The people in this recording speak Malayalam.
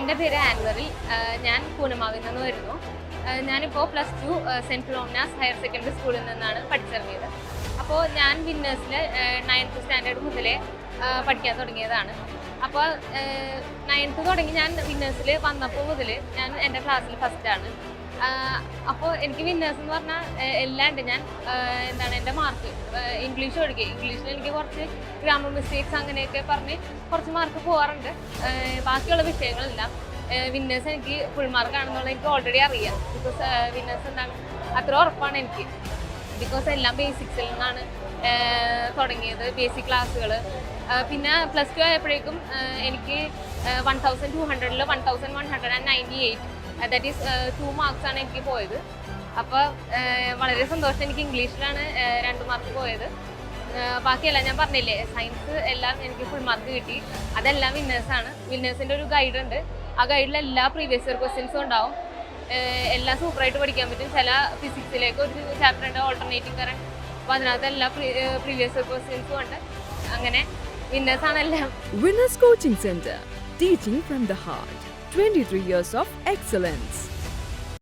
എന്റെ പേര് ആൻവറിൽ ഞാൻ പൂനമാവിൽ നിന്ന് വരുന്നു. ഞാനിപ്പോൾ plus two Saint Philomena's higher secondary സ്കൂളിൽ നിന്നാണ് പഠിച്ചിറങ്ങിയത്. അപ്പോൾ ഞാൻ വിന്നേഴ്സിൽ നയൻത്ത് സ്റ്റാൻഡേർഡ് മുതലേ പഠിക്കാൻ തുടങ്ങിയതാണ്. അപ്പോൾ നയൻത്ത് തുടങ്ങി ഞാൻ വിന്നേഴ്സിൽ വന്നപ്പോൾ മുതൽ ഞാൻ എന്റെ ക്ലാസ്സിൽ ഫസ്റ്റാണ് അപ്പോൾ എനിക്ക് വിന്നേഴ്സ് എന്ന് പറഞ്ഞാൽ എല്ലാം ഉണ്ട് ഞാൻ എന്താണ് എന്റെ മാർക്ക് ഇംഗ്ലീഷ് ഒഴികെ ഇംഗ്ലീഷിൽ എനിക്ക് കുറച്ച് ഗ്രാമർ മിസ്റ്റേക്സ് അങ്ങനെയൊക്കെ പറഞ്ഞ് കുറച്ച് മാർക്ക് പോകാറുണ്ട് ബാക്കിയുള്ള വിഷയങ്ങളെല്ലാം വിന്നേഴ്സ് എനിക്ക് ഫുൾ മാർക്ക് ആണെന്നുള്ളത് എനിക്ക് ഓൾറെഡി അറിയാം. ബിക്കോസ് വിന്നേഴ്സ് എന്താണ് അത്ര ഉറപ്പാണ് എനിക്ക്. ബിക്കോസ് എല്ലാം ബേസിക്സിൽ നിന്നാണ് തുടങ്ങിയത് ബേസിക് ക്ലാസ്സുകൾ പിന്നെ പ്ലസ് ടു ആയപ്പോഴേക്കും എനിക്ക് one thousand two ഹൺഡ്രഡിൽ one thousand one hundred and ninety eight that is two marks ആണ് എനിക്ക് പോയത്. അപ്പോൾ വളരെ സന്തോഷം. എനിക്ക് ഇംഗ്ലീഷിലാണ് ആഹ് രണ്ട് മാർക്ക് പോയത്. ബാക്കിയല്ല ബാക്കിയെല്ലാം ഞാൻ പറഞ്ഞില്ലേ സയൻസ് എല്ലാം എനിക്ക് ഫുൾ മാർക്ക് കിട്ടി. അതെല്ലാം വിന്നേഴ്സാണ് വിന്നേഴ്സിന്റെ ഒരു ഗൈഡ് ഉണ്ട്. ആ ഗൈഡിൽ എല്ലാ പ്രീവിയസ് ഇയർ ക്വസ്റ്റ്യൻസും ഉണ്ടാവും. എല്ലാം സൂപ്പറായിട്ട് പഠിക്കാൻ പറ്റും. ചില ഫിസിക്സിലേക്ക് ഒരു ചാപ്റ്റർ ഉണ്ട് ഓൾട്ടർനേറ്റിംഗ് കറണ്ട് അപ്പോൾ അതിനകത്ത് എല്ലാ പ്രീവിയസ് ഇയർ ക്വസ്റ്റ്യൻസും ഉണ്ട്. അങ്ങനെ വിന്നേഴ്സാണ് എല്ലാം winners coaching centre teaching from the heart. 23 years of excellence.